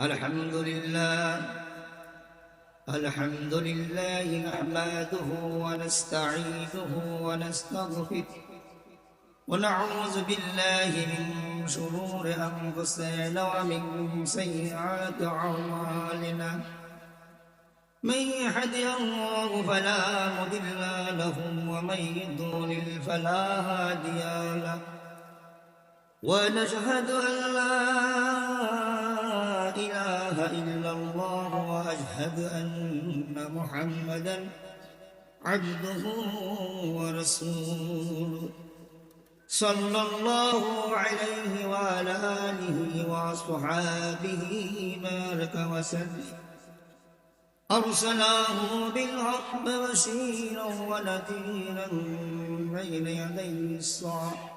الحمد لله الحمد لله نحمده ونستعينه ونستغفره. ونعوذ بالله من شرور أنفسنا ومن سيئات أعمالنا. من يهده الله فلا مضل له ومن يضلل فلا هادي له. ونشهد أن لا إلا الله وأشهد أن محمدا عبده ورسوله. صلى الله عليه وعلى آله وأصحابه بارك وسلم. أرسله بالحق بشيرا ونذيرا بين يدي الصعب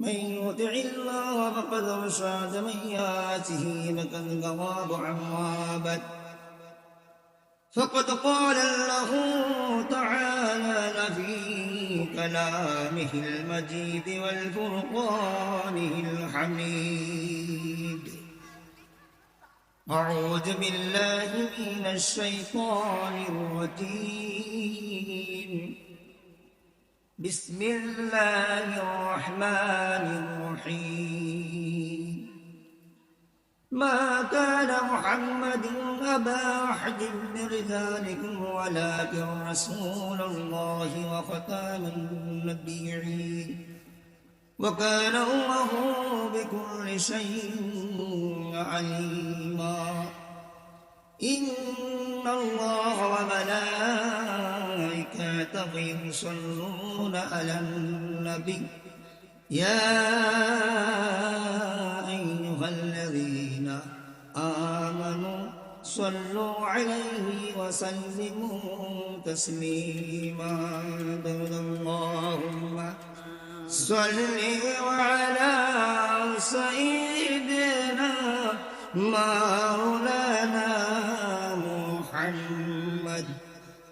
من يطع الله فقد رشاد من ياته فقد غواب عمابت فقد قال الله تعالى في كلامه المجيد والفرقانه الحميد. أعوذ بالله من الشيطان الرجيم. بسم الله الرحمن الرحيم. ما كان محمد أبا أحد من رجالكم ولكن رسول الله وختام النبيين. وكان الله بكل شيء عليما. إن الله وملائكته يصلون على النبي. يا أيها الذين آمنوا صلوا عليه وسلموا تسليما. اللهم صل على سيدنا مولانا محمد.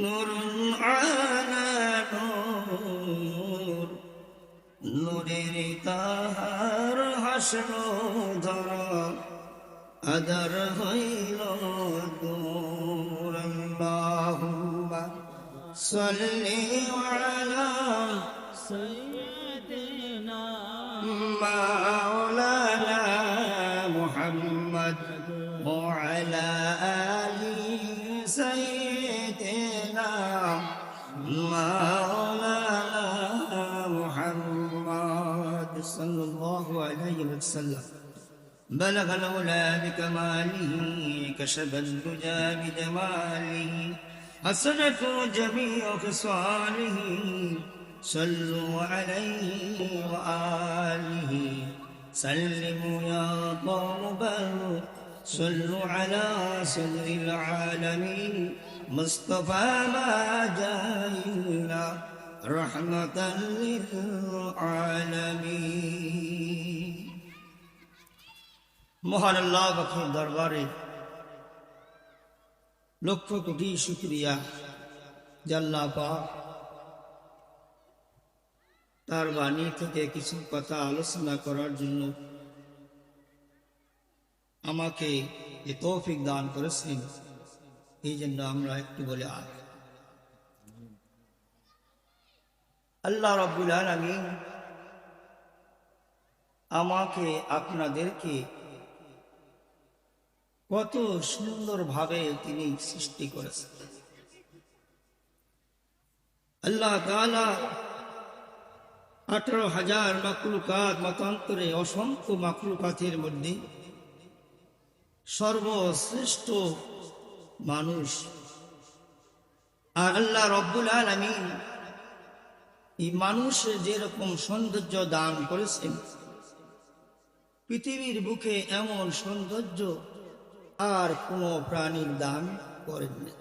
নূর আলা নূর নূরের তাহার হাসলো ধর আদার হইল দূর আল্লাহুম্মা সাল্লি আলা سيدنا مولانا محمد وعلى آل سيدنا عليه وسلم. بلغ الأولى بكماله كشف الدجى بجماله. حسنت جميع خصاله. صلوا عليه وآله. سلموا يا قوم بل صلوا على صدر العالمين. مصطفى ما جاءنا رحمة للعالمين. মহান আল্লাহ পাখির দরবারে লক্ষ কোটি শুক্রিয়া জাল্লা পাক তার বাণী থেকে কিছু কথা আলোচনা করার জন্য আমাকে যে তৌফিক দান করেছেন এই জন্য আমরা একটু বলে আর আল্লাহ রব্বুল আলমিন আমাকে আপনাদেরকে কত সুন্দরভাবে তিনি সৃষ্টি করেছেন। আল্লাহ আঠারো হাজার মাকলুকাত মতান্তরে অসংখ্য মাকলুকাতের মধ্যে সর্বশ্রেষ্ঠ মানুষ। আর আল্লাহ রব্বুল আলমিন এই মানুষের যেরকম সৌন্দর্য দান করেছেন, পৃথিবীর বুকে এমন সৌন্দর্য আর কোনো প্রাণীর দান করেননি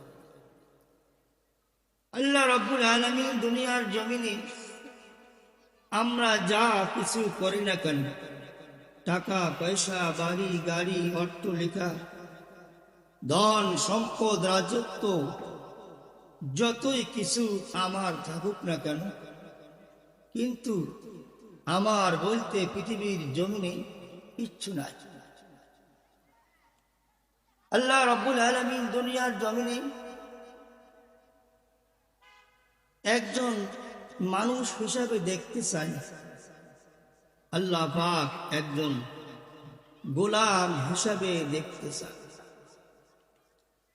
আল্লাহ রব্বুল আলমিন দুনিয়ার জমিনে আমরা যা কিছু করি না কেন, টাকা, পয়সা, বাড়ি, গাড়ি অট্টলিকা ধন, সম্পদ, রাজত্ব, যতই কিছু আমার থাকুক না কেন, কিন্তু আমার বলতে পৃথিবীর জমিনে কিচ্ছু নাই। আল্লাহ রব্বুল আলমিন দুনিয়ার জমিনে একজন মানুষ হিসাবে দেখতে চাই। আল্লাহ পাক একজন গোলাম হিসাবে দেখতে চাই।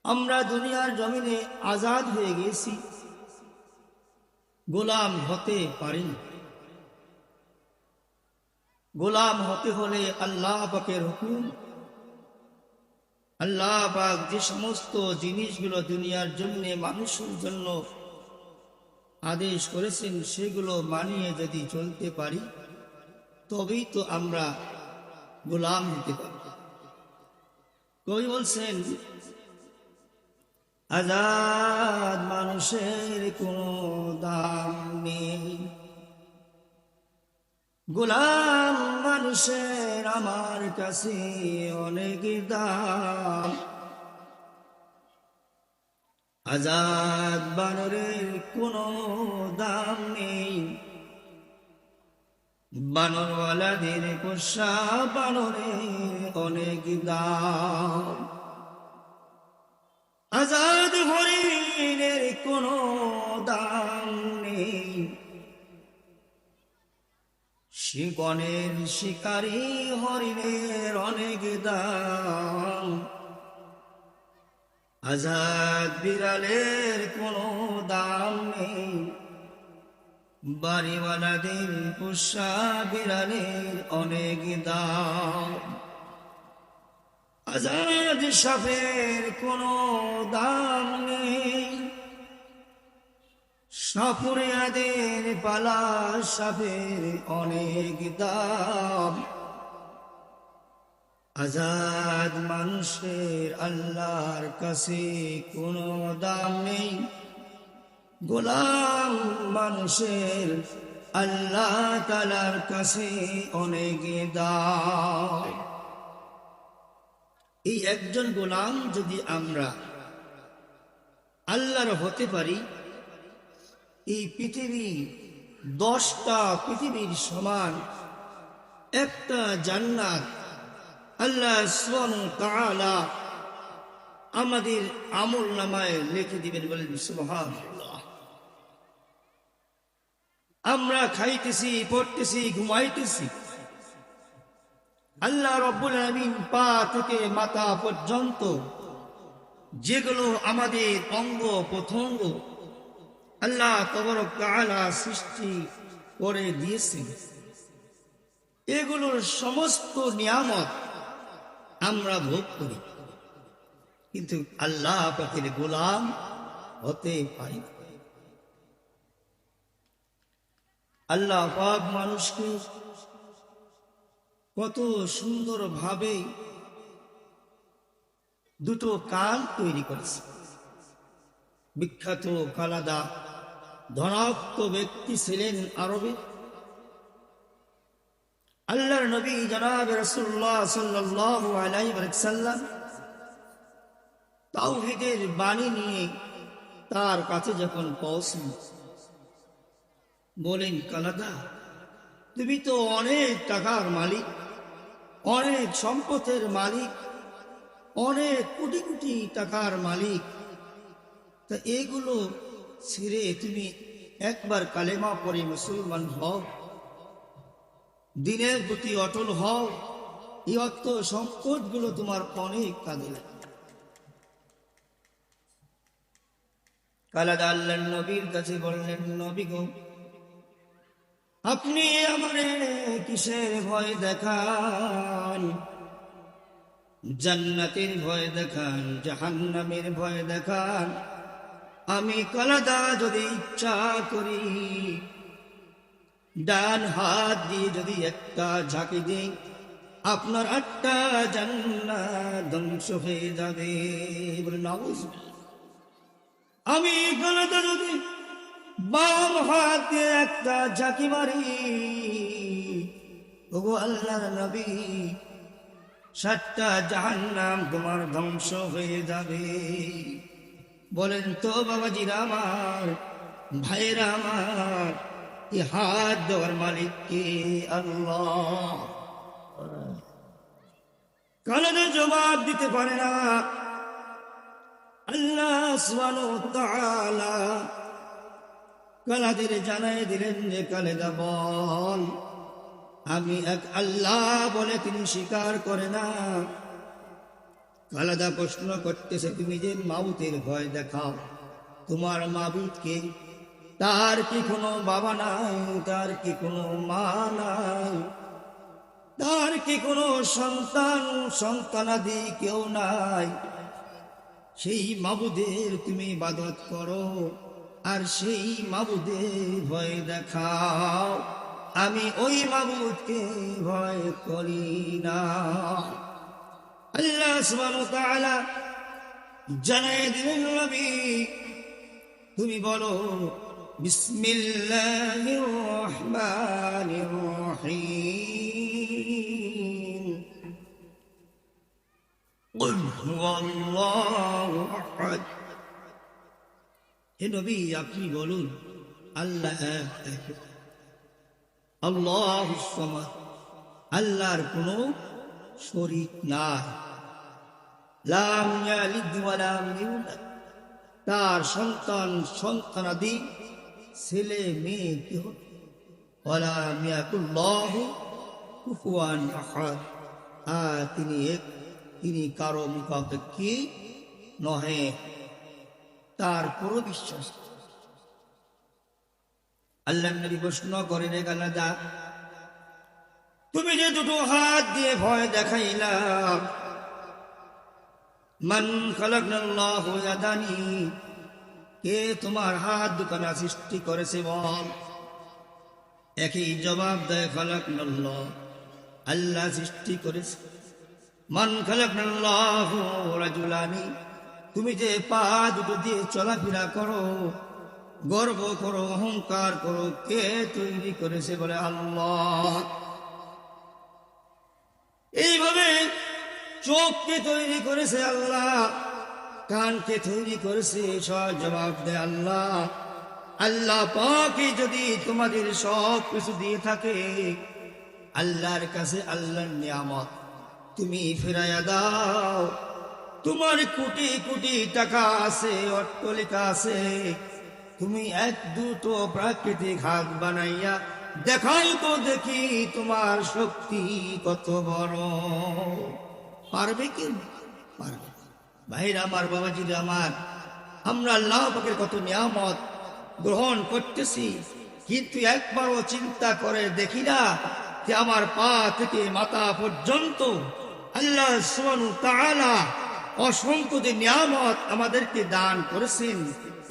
আমরা দুনিয়ার জমিনে আজাদ হয়ে গেছি গোলাম হতে পারিনি। গোলাম হতে হলে আল্লাহ পাকের হুকুম আল্লাহ পাক যে সমস্ত জিনিসগুলো দুনিয়ার জন্য মানুষের জন্য আদেশ করেছেন, সেগুলো মানিয়ে যদি চলতে পারি, তবেই তো আমরা গোলাম হতে পারি কবি বলছেন, আজাদ মানুষের কোনো দাম নেই। গোলাম মানুষের আমার কাছে অনেক দাম। আজাদ বানরের কোনো দাম নেই। বানরওয়ালাদের পোষা বানরের অনেক দাম। আজাদ হরিণের কোনো দাম নেই। শিকনের শিকারী হরিণের অনেক দাম। আজাদ বিড়ালের কোনো দাম নেই। বাড়িওয়ালাদের পোষা বিড়ালের অনেক দাম। আজাদ সাপের কোনো দাম নেই। সাপুরিয়াদের পালা সাপের অনেক দাম। আজাদ মানুষের আল্লাহর কাছে কোনো দাম নেই। গোলাম মানুষের আল্লাহ তালার কাছে অনেক দাম। এই একজন গোলাম যদি আমরা আল্লাহর হতে পারি এই পৃথিবী দশটা পৃথিবীর সমান। একটা জান্নাত। আল্লাহ আমাদের আমল নামায় লিখে দিবেন বলেন আমরা খাইতেছি, পড়তেছি, ঘুমাইতেছি। আল্লাহ রব্বুল আলমিন পা থেকে মাথা পর্যন্ত যেগুলো আমাদের অঙ্গ প্রথঙ্গ আল্লাহ তবরক তাআলা সৃষ্টি করে দিয়েছেন। এগুলোর সমস্ত নিয়ামত আমরা ভোগ করি। কিন্তু আল্লাহ পাখির গোলাম হতে পারি আল্লাহ পাক মানুষকে কত সুন্দর ভাবে দুটো কাল তৈরি করেছে। বিখ্যাত কালাদা ধনাত্ম ব্যক্তি ছিলেন আরবে। আল্লাহর নবী জনাব রসুল্লাহ আলাইহি ওয়াসাল্লাম বাণী নিয়ে তার কাছে যখন পৌঁছলেন বলেন, কালাদা, তুমি তো অনেক টাকার মালিক, অনেক সম্পদের মালিক, অনেক কোটি কোটি টাকার মালিক। তা এগুলো ছেড়ে তুমি একবার কালেমা পরে মুসলমান হও। দিনের প্রতি অটল হও। এই অর্থ সম্পদগুলো তোমার অনেক কাজে লাগে কালাদা আল্লাহ নবীর কাছে বললেন, নবী গো, আপনি আমারে কিসের ভয় দেখান? জান্নাতের ভয় দেখান, জাহান্নামের ভয় দেখান আমি কলাদা যদি ইচ্ছা করি, ডান হাত দিয়ে যদি একটা ঝাঁকি দিই, আপনার আটটা জান্নাত ধ্বংস হয়ে যাবে। আমি কলাদা যদি বাম হাত দিয়ে একটা ঝাঁকি মারি, ওগো আল্লাহর নবী, সাতটা জাহান্নাম তোমার ধ্বংস হয়ে যাবে বলেন তো বাবাজিরা আমার ভাইরা আমার এই হাত দেওয়ার মালিক কে আল্লাহ? কালাদা জবাব দিতে পারে না। আল্লাহ কালাদের জানাই দিলেন যে, কালেদা বল, আমি এক আল্লাহ বলে তিনি স্বীকার করে না। কালাদা প্রশ্ন করতেছে, তুমি যে মাউতের ভয় দেখাও, তোমার মাবুদকে? তার কি কোনো বাবা নাই? তার কি কোনো মা নাই? তার কি কোনো সন্তান? সন্তানাদি কেউ নাই? সেই মাবুদের তুমি ইবাদত করো, আর সেই মাবুদের ভয় দেখাও। আমি ওই মাবুদকে ভয় করি না। আল্লাহ সুবহানাহু ওয়া তাআলা জানাই দিলেন নবী তুমি বলো বিসমিল্লাহির রহমানির রহিম قل هو الله أحد হে নবী আপনি বলুন আল্লাহ এক এক। আল্লাহ সমাদ আল্লাহর কোনো শরীক নাই তার সন্তান সন্তানাদি ছেলে, মেয়ে মিয়াকুল্লাহু কুফুয়ান তিনি এক, তিনি কারও মুখাপেক্ষী নহে। তার পুরো বিশ্বাস। আল্লাহ নবী প্রশ্ন করে রে গালাদা তুমি যে দুটো হাত দিয়ে ভয় দেখাইলাম মান খালাকনাল্লাহু ইয়াদানি, কে তোমার হাত দুখানা সৃষ্টি করেছে বল। একই জবাব দেয় খালাকনাল্লাহ, আল্লাহ সৃষ্টি করেছে। মান খালাকনাল্লাহু রাজুলানি, তুমি যে পা দুটো দিয়ে চলাফেরা করো, গর্ব করো, অহংকার করো, কে তৈরি করেছে বলে আল্লাহ? এইভাবে চোখকে তৈরি করেছে আল্লাহ। কানকে তৈরি করেছে, সব জবাব দেয় আল্লাহ। আল্লাহ পাকে যদি তোমাদের সব কিছু দিয়ে থাকে, আল্লাহর কাছে আল্লাহর নিয়ামত। তুমি ফেরাইয়া দাও। তোমার কোটি কোটি টাকা আছে, অট্টলিকা আছে। তুমি এক দুটো প্রাকৃতিক হাত বানাইয়া দেখাই তো দেখি তোমার শক্তি কত বড়। পারবে কি? পারবে। ভাইরা, আমার বাবাজিরা আমার, আমরা আল্লাহ কত নিয়ামত গ্রহণ করতেছি, কিন্তু একবারও চিন্তা করে দেখি না যে আমার পা থেকে মাথা পর্যন্ত আল্লাহ তাআলা অসংখ্য যে নিয়ামত আমাদেরকে দান করেছেন,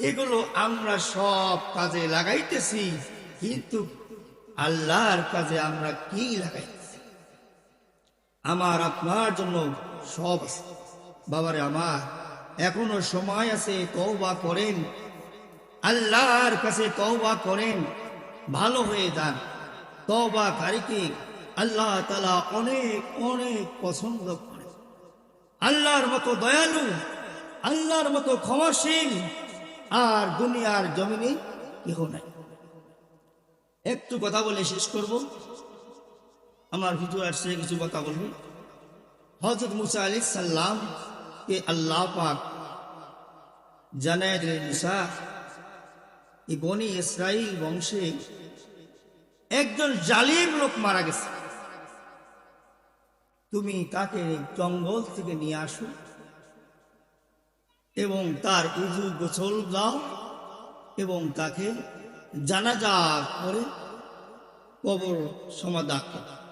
এগুলো আমরা সব কাজে লাগাইতেছি, কিন্তু আল্লাহর কাজে আমরা কি লাগাইতেছি? আমার আপনার জন্য সব আছে। বাবারে আমার, এখনও সময় আছে, তওবা করেন। আল্লাহর কাছে তওবা করেন, ভালো হয়ে যান। তওবা কারীকে আল্লাহ তাআলা অনেক অনেক পছন্দ করে আল্লাহর মতো দয়ালু, আল্লাহর মতো ক্ষমাশীল, আর দুনিয়ার জমিনে কেহ নাই। একটু কথা বলে শেষ করব। আমার হুজুর আসছে, কিছু কথা বলব। হজরত মুসা আলী সাল্লাম কে আল্লাহ পাক জানায় দিলেন, মুসা, এই বনি ইসরাইল বংশে একজন জালিম লোক মারা গেছে। তুমি তাকে জঙ্গল থেকে নিয়ে আসো এবং তার উজু গোসল দাও এবং তাকে জানাজা করে কবর সমাধা করো।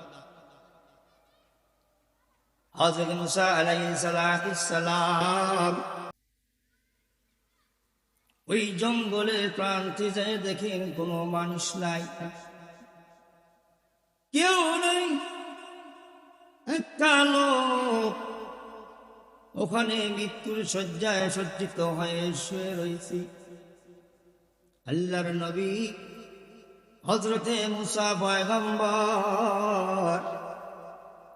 ওই জঙ্গলের প্রান্তে যায় দেখেন কোনো মানুষ নাই। কেউ নেই। একটা লোক। ওখানে মৃত্যুর শয্যায় সজ্জিত হয়ে শুয়ে রয়েছে। আল্লাহর নবী হজরতে মুসা পয়গম্বর।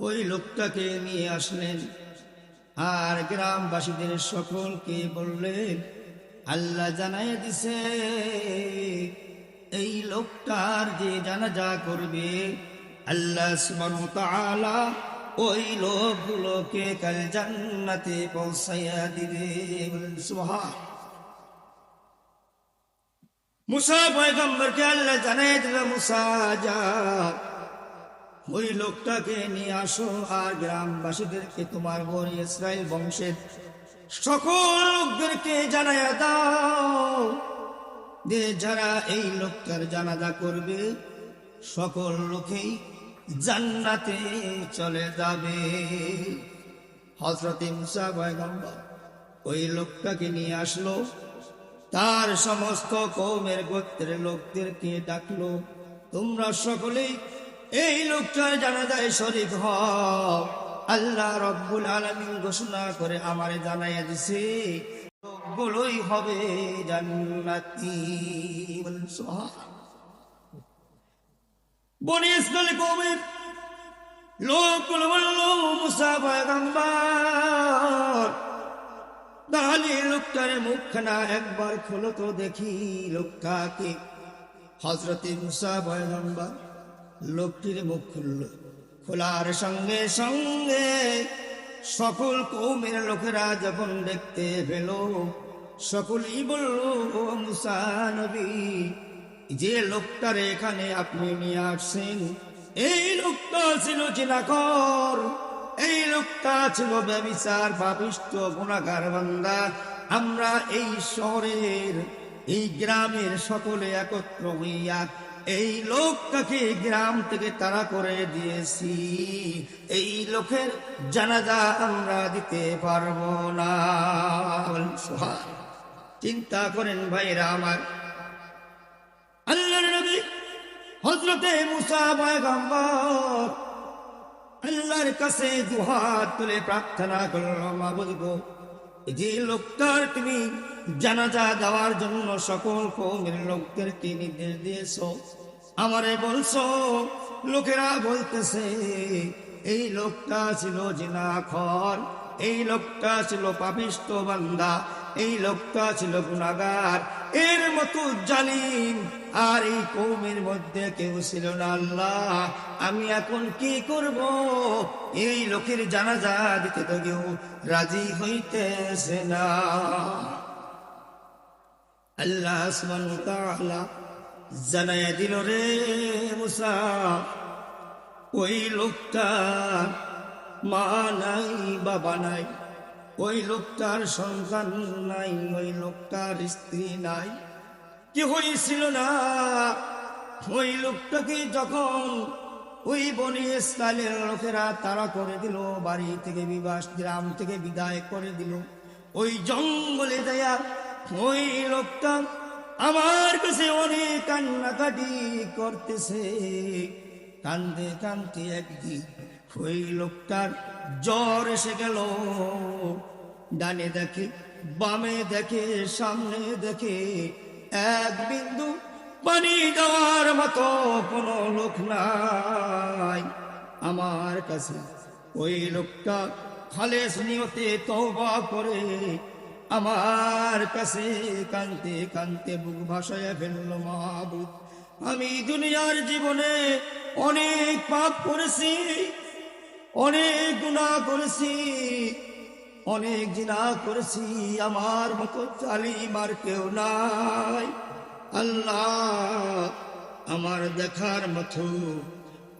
ওই লোকটাকে নিয়ে আসলেন। আর গ্রামবাসীদের সকলকে বললেন, আল্লাহ জানাই দিছে, এই লোকটার যে জানাজা করবে, আল্লাহ তাআলা ওই লোকগুলোকে কাল জান্নাতে পৌঁছাইয়া দিবে সুবহান। মুসা পয়গম্বরকে আল্লাহ জানাই দিল মুসা যা। ওই লোকটাকে নিয়ে আসো আর গ্রামবাসীদেরকে, তোমার বনি ইসরায়েল বংশের সকল লোকদেরকে জানাইয়া দাও। যে যারা এই লোকটার জানাজা করবে, সকল লোকেই জান্নাতে চলে যাবে। হজরত মুসা পয়গম্বর ওই লোকটাকে নিয়ে আসলো, তার সমস্ত কৌমের গোত্রের লোকদেরকে ডাকলো, তোমরা সকলেই এই লোকটার জানাজায় শরীফ হ। আল্লাহ রব্বুল আলমিন ঘোষণা করে আমারে জানাইয়া দিছে লোকগুলোই হবে জান্নাতি। মুখখানা একবার খোলো তো দেখি লোকটাকে হজরতে মুসা পয়গম্বর লোকটির মুখ খুলল। খোলার সঙ্গে সঙ্গে সকল কৌমের লোকেরা যখন দেখতে পেল, সকলেই বলল, ও মুসা নবী, যে লোকটার এখানে আপনি নিয়ে আসছেন, এই লোকটা ছিল জিনাকর, এই লোকটা ছিল ব্যবিচার, পাপিষ্ট, গুণাগার বান্দা। আমরা এই শহরের, এই গ্রামের সকলে একত্র হইয়া এই লোকটাকে গ্রাম থেকে তারা করে দিয়েছি। এই লোকের জানাজা আমরা দিতে পারব না। চিন্তা করেন ভাইরা আমার। আল্লাহর নবী হজরতে মুসা পয়গম্বর আল্লাহর কাছে দুহাত তুলে প্রার্থনা করল মাবুদ গো যে লোকটার তুমি জানাজা দেওয়ার জন্য সকল কৌমের লোকদেরকে নির্দেশ দিয়েছ? আমারে বলছো, লোকেরা বলতেছে, এই লোকটা ছিল জিনাখর, এই লোকটা ছিল পাপিষ্ট বান্দা, এই লোকটা ছিল গুণাগার এর মতো জালিম আর এই কৌমের মধ্যে কেউ ছিল না। আল্লাহ, আমি এখন কি করব? এই লোকের জানাজা দিতে তো কেউ রাজি হইতেছে না। আল্লাহ দিল রে মুসা, ওই লোকটা মা নাই, বাবা নাই, ওই লোকটার সন্তান নাই, ওই লোকটার স্ত্রী নাই। কি হয়েছিল না? ওই লোকটাকে যখন ওই বনি ইসরায়েলের লোকেরা তারা করে দিল, বাড়ি থেকে বিবাস, গ্রাম থেকে বিদায় করে দিল, ওই জঙ্গলে দেয়া ওই লোকটা আমার কাছে অনেক কান্নাকাটি করতেছে। কান্দে কান্দে একদিন ওই লোকটার জ্বর এসে গেল। ডানে দেখে, বামে দেখে, সামনে দেখে এক বিন্দু পানি দেওয়ার মতো কোনো লোক নাই। আমার কাছে ওই লোকটা খালেস নিয়তে তওবা করে আমার কাছে কানতে কানতে বুক ভাসায় ফেলল মাহবুব আমি দুনিয়ার জীবনে অনেক পাপ করেছি, অনেক গুণা করেছি, অনেক জিনা করেছি। আমার মতো চালিমার কেউ নাই। আল্লাহ আমার দেখার মতো,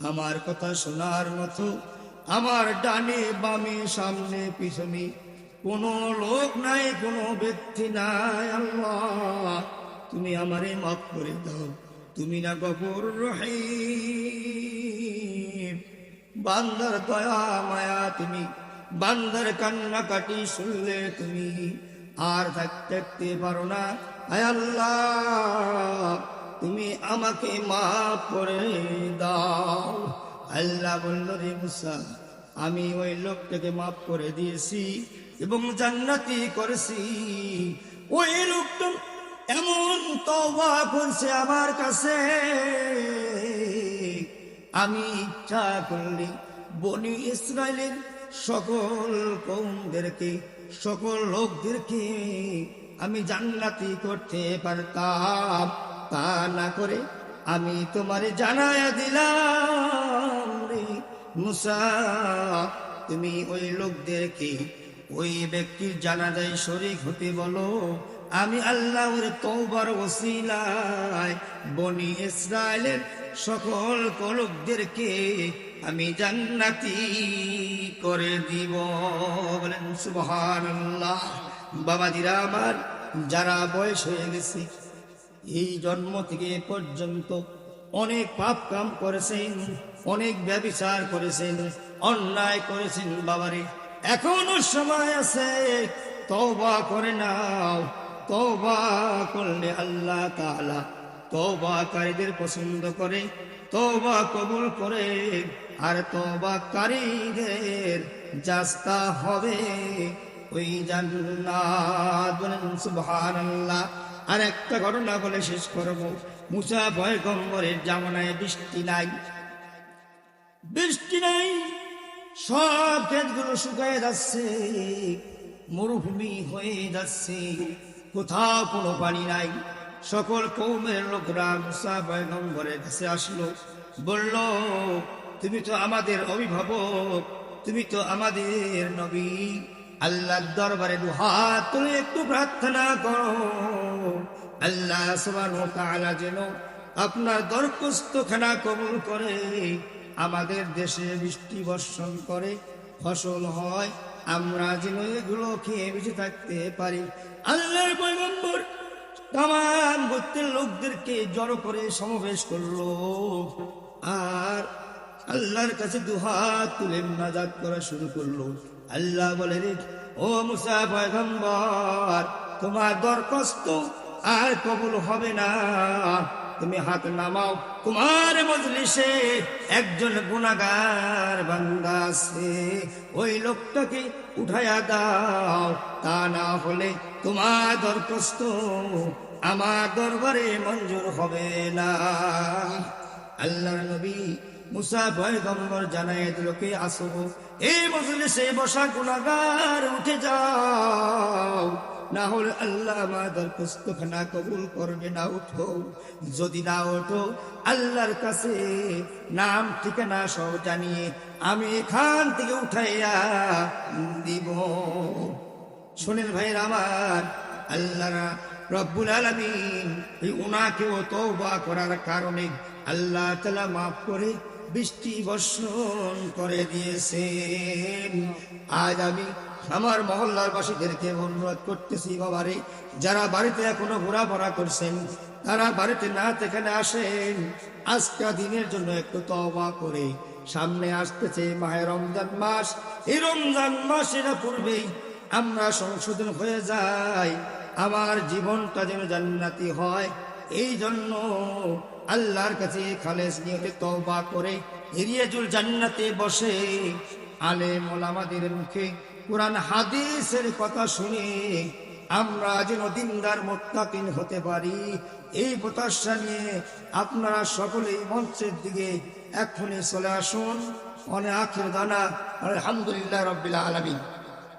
আমার কথা শোনার মতো, আমার ডানে বামে সামনে পিছনে কোনো লোক নাই, কোনো ব্যক্তি নাই, আল্লাহ। তুমি আমারে মাফ করে দাও। তুমি না গফুর রহিম। বান্দার দয়া, মায়া তুমি। বান্দার কান্নাকাটি শুনলে তুমি আর থাক- থাকতে পারো না। আল্লাহ, তুমি আমাকে মাফ করে দাও। আল্লাহ বলল রে মুসা, আমি ওই লোকটাকে মাফ করে দিয়েছি। এবং জান্নাতি করেছি। ওই লোকটা এমন তওবা করছে আমার কাছে। আমি ইচ্ছা করলে বনি ইসরায়েলের সকল কৌমদেরকে সকল লোকদেরকে আমি জান্নাতি করতে পারতাম। তা না করে আমি তোমারে জানায়া দিলাম রে মুসা। তুমি ওই লোকদেরকে ওই ব্যক্তির জানাজায় শরিক হতে বলো, আমি আল্লাহর তৌবার ওসিলায় বনি ইসরায়েলের সকল কলকদেরকে আমি জান্নাতি করে দিব। বলেন, সুবহানাল্লাহ। বাবাজিরা আমার, যারা বয়স হয়ে গেছে, এই জন্ম থেকে পর্যন্ত অনেক পাপ কাম করেছেন, অনেক ব্যবিচার করেছেন, অন্যায় করেছেন বাবারে। এখনও সময় আছে, তওবা করে নাও। তওবা করলে আল্লাহ তাআলা তওবাকারীদের পছন্দ করে, তওবা কবুল করে। আর তওবাকারীদের জাস্তা হবে ওই জান্নাত আর একটা ঘটনা বলে শেষ করব। মুসা পয়গম্বরের জামানায় বৃষ্টি নাই। বৃষ্টি নাই। সব ক্ষেতগুলো শুকায় যাচ্ছে, মরুভূমি হয়ে যাচ্ছে, কোথাও কোনো পানি নাই। সকল কৌমের লোকরা মুসা পয়গম্বরের কাছে আসলো, বলল, তুমি তো আমাদের অভিভাবক, তুমি তো আমাদের নবী। আল্লাহর দরবারে দু হাত তুলে একটু প্রার্থনা করো। আল্লাহ তাআলা যেন আপনার দরখাস্ত খানা কবুল করে। আমাদের দেশে বৃষ্টি বর্ষণ করে, ফসল হয়, আমরা যেন এগুলো খেয়ে বেঁচে থাকতে পারি। আল্লাহর পয়গম্বর তাম গোত্রের লোকদেরকে জড়ো করে সমাবেশ করল। আর আল্লাহর কাছে দুহাত তুলে নাজাত করা শুরু করল। আল্লাহ বলে, রে, ও মুসা পয়গম্বর, তোমার দরখাস্ত আর কবুল হবে না। তুমি হাত নামাও। তোমার মজলিসে একজন গুণাগার বান্দা আছে। ওই লোকটাকে উঠাইয়া দাও। তা না হলে তোমার দরখাস্ত আমার দরবারে মঞ্জুর হবে না। আল্লাহ নবী মুসা পয়গম্বর জানায় দিলকে আসব এই মজলিসে বসা গুণাগার উঠে যাও। না হলে আল্লাহ আমাদের পুস্তকখানা কবুল করবে, না উঠো যদি না ওঠো, আল্লাহর কাছে নাম, ঠিকানা সব জানিয়ে আমি এখান থেকে উঠাইয়া দিব। শোনেন ভাইয়ের আমার আল্লাহ রব্বুল আলমিন এই উনাকেও তওবা করার কারণে আল্লাহ তালা মাফ করে বৃষ্টি বর্ষণ করে দিয়েছেন। আজ আমি আমার মহল্লার বাসীদেরকে অনুরোধ করতেছি, বাবারে, যারা বাড়িতে এখনও ঘোরাফেরা করছেন, তারা বাড়িতে না এখানে আসেন। আজকা দিনের জন্য একটু তওবা করে সামনে আসতেছে মাহে রমজান মাস। এই রমজান মাসের পূর্বেই আমরা সংশোধন হয়ে যাই। আমার জীবনটা যেন জান্নাতি হয়। এই জন্য আল্লাহর কাছে খালেস নিয়তে তওবা করে হিরিয়াজুল জান্নাতে বসে আলে মোলামাদের মুখে কোরআন হাদিসের কথা শুনে আমরা যেন দিনদার মোত্তাকিন হতে পারি। এই প্রত্যাশা নিয়ে আপনারা সকলেই মঞ্চের দিকে এক্ষুনি চলে আসুন। অনেক আখের দানা। আলহামদুলিল্লাহ রবিল্লা আলমিন।